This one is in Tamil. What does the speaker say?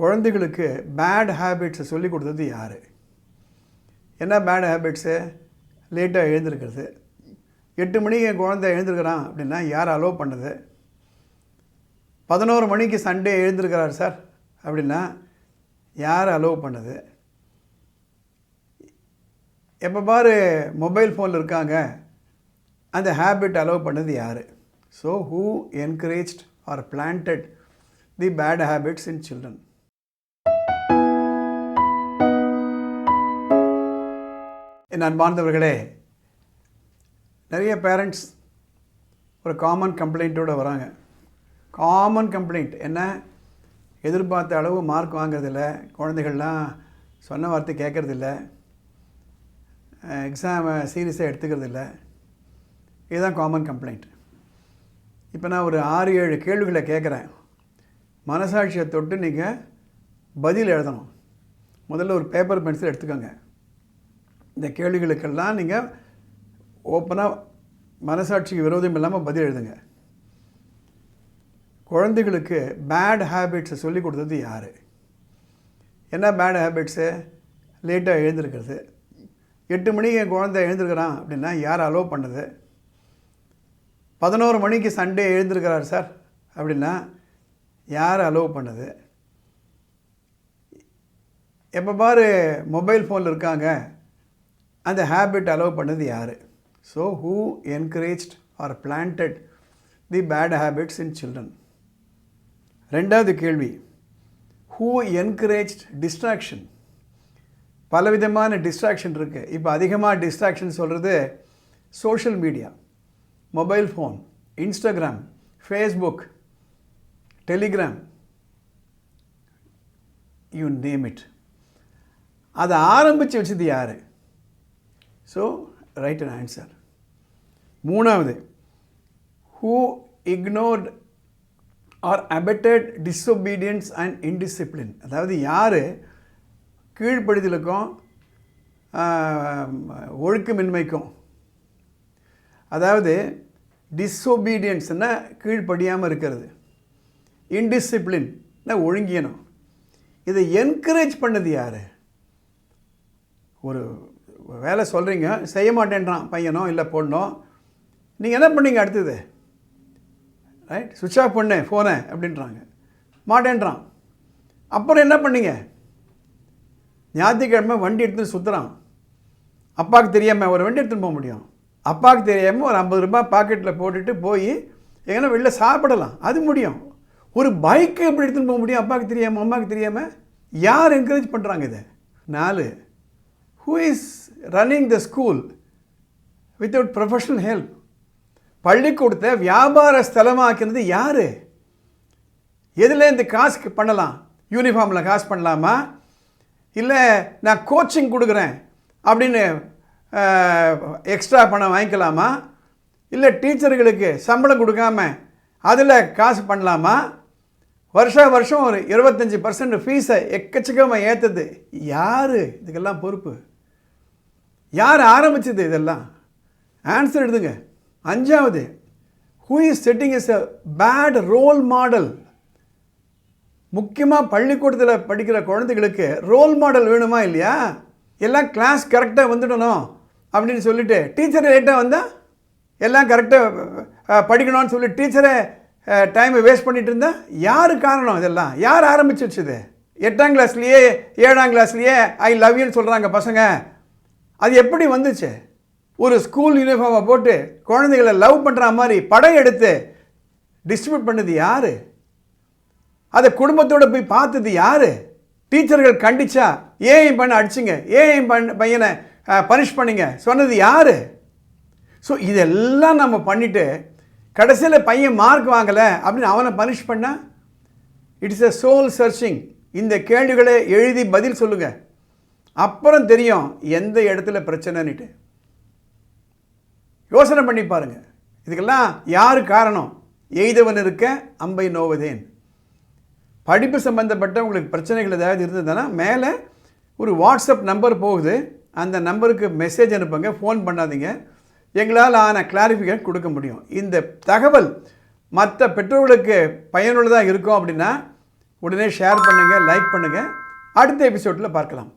குழந்தைகளுக்கு பேட் ஹேபிட்ஸை சொல்லி கொடுத்தது யார்? என்ன பேட் ஹேபிட்ஸு லேட்டாக எழுந்திருக்கிறது. எட்டு மணிக்கு என் குழந்தை எழுந்திருக்கிறான் அப்படின்னா யார் அலோவ் பண்ணுது? பதினோரு மணிக்கு சண்டே எழுந்திருக்கிறார் சார் அப்படின்னா யார் அலோவ் பண்ணது? எப்போ பாரு மொபைல் ஃபோனில் இருக்காங்க. அந்த ஹேபிட் அலோவ் பண்ணது யார்? So who encouraged or planted the bad habits in children என் அன்பார்ந்தவர்களே நிறைய பேரண்ட்ஸ் ஒரு காமன் கம்ப்ளைண்ட்டோடு வராங்க. காமன் கம்ப்ளைண்ட் என்ன? எதிர்பார்த்த அளவு மார்க் வாங்குறதில்ல. குழந்தைகள்லாம் சொன்ன வார்த்தை கேட்குறதில்ல. எக்ஸாமை சீரியஸாக எடுத்துக்கிறதில்ல. இதுதான் காமன் கம்ப்ளைண்ட் இப்போ நான் ஒரு ஆறு ஏழு கேள்விகளை கேட்குறேன். மனசாட்சியை தொட்டு நீங்கள் பதில் எழுதணும். முதல்ல ஒரு பேப்பர் பென்சில் எடுத்துக்கோங்க. இந்த கேள்விகளுக்கெல்லாம் நீங்கள் ஓப்பனாக மனசாட்சிக்கு விரோதம் இல்லாமல் பதில் எழுதுங்க. குழந்தைகளுக்கு பேட் ஹேபிட்ஸை சொல்லி கொடுத்தது யார்? என்ன பேட் ஹேபிட்ஸு லேட்டாக எழுந்திருக்கிறது. எட்டு மணிக்கு என் குழந்தை எழுந்திருக்கிறான் அப்படின்னா யார் அலோவ் பண்ணுது? பதினோரு மணிக்கு சண்டே எழுந்திருக்கிறார் சார் அப்படின்னா யார் அலோவ் பண்ணது? எப்போ பாரு மொபைல் ஃபோனில் இருக்காங்க. அந்த ஹேபிட் அலோவ் பண்ணது யார்? So who encouraged or planted the bad habits in children ரெண்டாவது கேள்வி. ஹூ என்கரேஜ்ட் டிஸ்ட்ராக்ஷன் பலவிதமான டிஸ்ட்ராக்ஷன் இருக்குது இப்போ அதிகமாக டிஸ்ட்ராக்ஷன் சொல்கிறது social media mobile phone Instagram Facebook Telegram you name it அதை ஆரம்பித்து வச்சது யார்? ஸோ ரைட் அண்ட் ஆன்சர் மூணாவது who ignored or abetted disobedience and indiscipline அதாவது யார் கீழ்ப்படுதலுக்கும் ஒழுக்கமின்மைக்கும் அதாவது டிஸ்ஒபீடியன்ஸ்னால் கீழ்ப்படியாமல் இருக்கிறது. இன்டிசிப்ளின்னா ஒழுங்கியணும். இதை என்கரேஜ் பண்ணது யார்? ஒரு வேலை சொல்கிறீங்க செய்ய மாட்டேன்றான் பையனோ இல்லை பொண்ணோ நீங்கள் என்ன பண்ணீங்க அடுத்தது? ரைட் சுவிட்ச் ஆஃப் பண்ணு ஃபோனை அப்படின்றாங்க. மாட்டேன்றான். அப்புறம் என்ன பண்ணீங்க? ஞாயிற்றுக்கிழமை வண்டி எடுத்துன்னு சுற்றுறான் அப்பாவுக்கு தெரியாமல் ஒரு வண்டி எடுத்துன்னு போக முடியும். அப்பாவுக்கு தெரியாமல் ஒரு ஐம்பது ரூபாய் பாக்கெட்டில் போட்டுட்டு போய் எங்கன்னா வெளில சாப்பிடலாம். அது முடியும். ஒரு பைக்கு எப்படி எடுத்துன்னு போக முடியும்? அப்பாவுக்கு தெரியாமல் அம்மாவுக்கு தெரியாமல் யார் என்கரேஜ் பண்ணுறாங்க இதை? நாலு. Who is running the school without professional help பள்ளிக்கூடத்தை வியாபார ஸ்தலமாக்கினது யார்? எதில் இந்த காசுக்கு பண்ணலாம்? யூனிஃபார்மில் காசு பண்ணலாமா? இல்லை நான் கோச்சிங் கொடுக்குறேன் அப்படின்னு எக்ஸ்ட்ரா பணம் வாங்கிக்கலாமா? இல்லை டீச்சர்களுக்கு சம்பளம் கொடுக்காம அதில் காசு பண்ணலாமா? வருஷா வருஷம் ஒரு இருபத்தஞ்சி பர்சன்ட் ஃபீஸை எக்கச்சக்கமாக ஏற்றுது யார்? இதுக்கெல்லாம் பொறுப்பு. யார் ஆரம்பிச்சது இதெல்லாம்? ஆன்சர் எழுதுங்க அஞ்சாவது who is setting is a bad role model முக்கியமாக பள்ளிக்கூடத்தில் படிக்கிற குழந்தைகளுக்கு ரோல் மாடல் வேணுமா இல்லையா? எல்லாம் கிளாஸ் கரெக்டாக வந்துடணும் அப்படின்னு சொல்லிட்டு டீச்சர் லேட்டாக வந்தால் எல்லாம் கரெக்டாக படிக்கணும்னு சொல்லி டீச்சரை டைமை வேஸ்ட் பண்ணிட்டு இருந்தால் யார் காரணம் இதெல்லாம்? யார் ஆரம்பிச்சு வச்சுது எட்டாம் கிளாஸ்லேயே ஏழாம் கிளாஸ்லேயே ஐ லவ் யூன்னு சொல்கிறாங்க பசங்க. அது எப்படி வந்துச்சு? ஒரு ஸ்கூல் யூனிஃபார்மை போட்டு குழந்தைகளை லவ் பண்ணுற மாதிரி படம் எடுத்து டிஸ்ட்ரிபியூட் பண்ணது யார்? அதை குடும்பத்தோடு போய் பார்த்தது யார்? டீச்சர்கள் கண்டிச்சா ஏன் என் பண்ண அடிச்சிங்க? ஏன் என் பண்ண பையனை பனிஷ் பண்ணிங்க? சொன்னது யார்? ஸோ இதெல்லாம் நம்ம பண்ணிவிட்டு கடைசியில் பையன் மார்க் வாங்கலை அப்படின்னு அவனை பனிஷ் பண்ணால் இட்ஸ் எ சோல் சர்ச்சிங் இந்த கேள்விகளை எழுதி பதில் சொல்லுங்கள் அப்புறம் தெரியும் எந்த இடத்துல பிரச்சனைன்னுட்டு. யோசனை பண்ணி பாருங்கள் இதுக்கெல்லாம் யார் காரணம்? எய்தவன் இருக்க அம்பை நோவதேன். படிப்பு சம்மந்தப்பட்ட உங்களுக்கு பிரச்சனைகள் ஏதாவது இருந்ததுன்னா மேலே ஒரு வாட்ஸ்அப் நம்பர் போகுது. அந்த நம்பருக்கு மெசேஜ் அனுப்புங்க ஃபோன் பண்ணாதீங்க. எங்களால் ஆன கிளாரிஃபிகேஷன் கொடுக்க முடியும். இந்த தகவல் மற்ற பெற்றோர்களுக்கு பயனுள்ளதாக இருக்கும் அப்படின்னா உடனே ஷேர் பண்ணுங்கள் லைக் பண்ணுங்கள் அடுத்த எபிசோடில் பார்க்கலாம்.